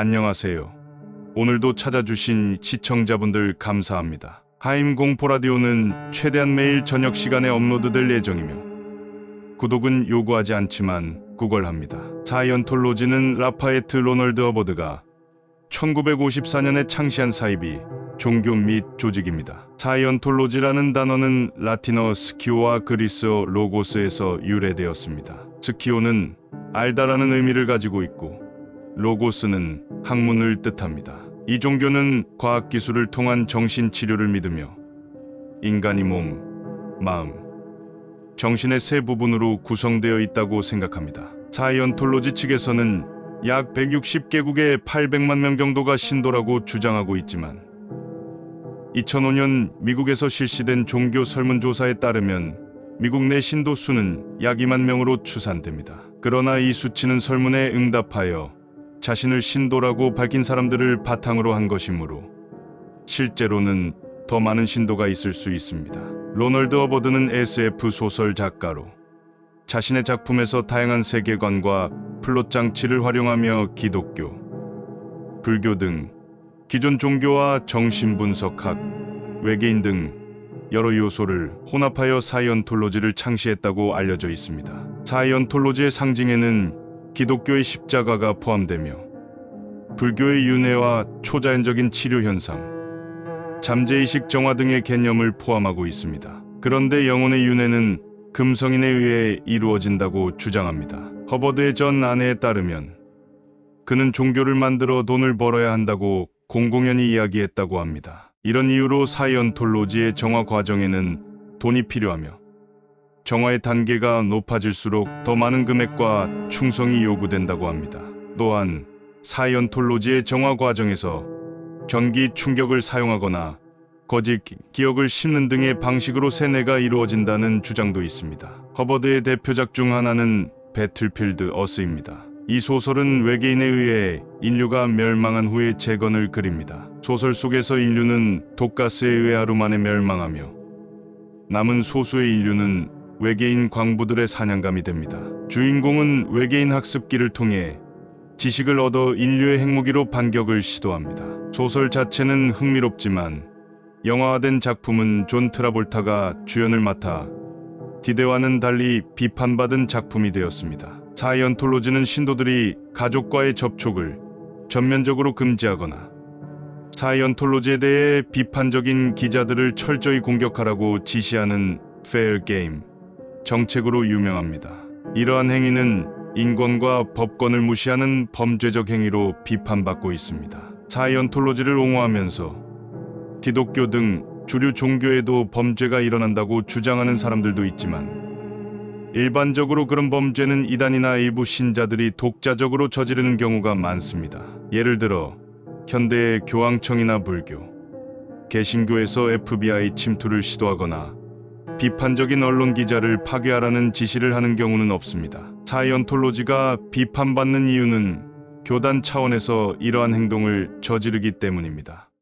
안녕하세요. 오늘도 찾아주신 시청자분들 감사합니다. 하임 공포 라디오는 최대한 매일 저녁 시간에 업로드될 예정이며 구독은 요구하지 않지만 구걸합니다. 사이언톨로지는 라파에트 로널드 어버드가 1954년에 창시한 사이비 종교 및 조직입니다. 사이언톨로지라는 단어는 라틴어 스키오와 그리스어 로고스에서 유래되었습니다. 스키오는 알다라는 의미를 가지고 있고 로고스는 학문을 뜻합니다. 이 종교는 과학기술을 통한 정신치료를 믿으며 인간이 몸, 마음, 정신의 세 부분으로 구성되어 있다고 생각합니다. 사이언톨로지 측에서는 약 160개국의 800만 명 정도가 신도라고 주장하고 있지만 2005년 미국에서 실시된 종교 설문조사에 따르면 미국 내 신도 수는 약 2만 명으로 추산됩니다. 그러나 이 수치는 설문에 응답하여 자신을 신도라고 밝힌 사람들을 바탕으로 한 것이므로 실제로는 더 많은 신도가 있을 수 있습니다. 로널드 어버드는 SF 소설 작가로 자신의 작품에서 다양한 세계관과 플롯 장치를 활용하며 기독교, 불교 등 기존 종교와 정신분석학, 외계인 등 여러 요소를 혼합하여 사이언톨로지를 창시했다고 알려져 있습니다. 사이언톨로지의 상징에는 기독교의 십자가가 포함되며 불교의 윤회와 초자연적인 치료 현상, 잠재의식 정화 등의 개념을 포함하고 있습니다. 그런데 영혼의 윤회는 금성인에 의해 이루어진다고 주장합니다. 허버드의 전 아내에 따르면 그는 종교를 만들어 돈을 벌어야 한다고 공공연히 이야기했다고 합니다. 이런 이유로 사이언톨로지의 정화 과정에는 돈이 필요하며 정화의 단계가 높아질수록 더 많은 금액과 충성이 요구된다고 합니다. 또한 사이언톨로지의 정화 과정에서 전기 충격을 사용하거나 거짓 기억을 심는 등의 방식으로 세뇌가 이루어진다는 주장도 있습니다. 허버드의 대표작 중 하나는 배틀필드 어스입니다. 이 소설은 외계인에 의해 인류가 멸망한 후의 재건을 그립니다. 소설 속에서 인류는 독가스에 의해 하루 만에 멸망하며 남은 소수의 인류는 외계인 광부들의 사냥감이 됩니다. 주인공은 외계인 학습기를 통해 지식을 얻어 인류의 핵무기로 반격을 시도합니다. 소설 자체는 흥미롭지만 영화화된 작품은 존 트라볼타가 주연을 맡아 디데와는 달리 비판받은 작품이 되었습니다. 사이언톨로지는 신도들이 가족과의 접촉을 전면적으로 금지하거나 사이언톨로지에 대해 비판적인 기자들을 철저히 공격하라고 지시하는 페어 게임 정책으로 유명합니다. 이러한 행위는 인권과 법권을 무시하는 범죄적 행위로 비판받고 있습니다. 사이언톨로지를 옹호하면서 기독교 등 주류 종교에도 범죄가 일어난다고 주장하는 사람들도 있지만 일반적으로 그런 범죄는 이단이나 일부 신자들이 독자적으로 저지르는 경우가 많습니다. 예를 들어 현대의 교황청이나 불교, 개신교에서 FBI 침투를 시도하거나 비판적인 언론 기자를 파괴하라는 지시를 하는 경우는 없습니다. 사이언톨로지가 비판받는 이유는 교단 차원에서 이러한 행동을 저지르기 때문입니다.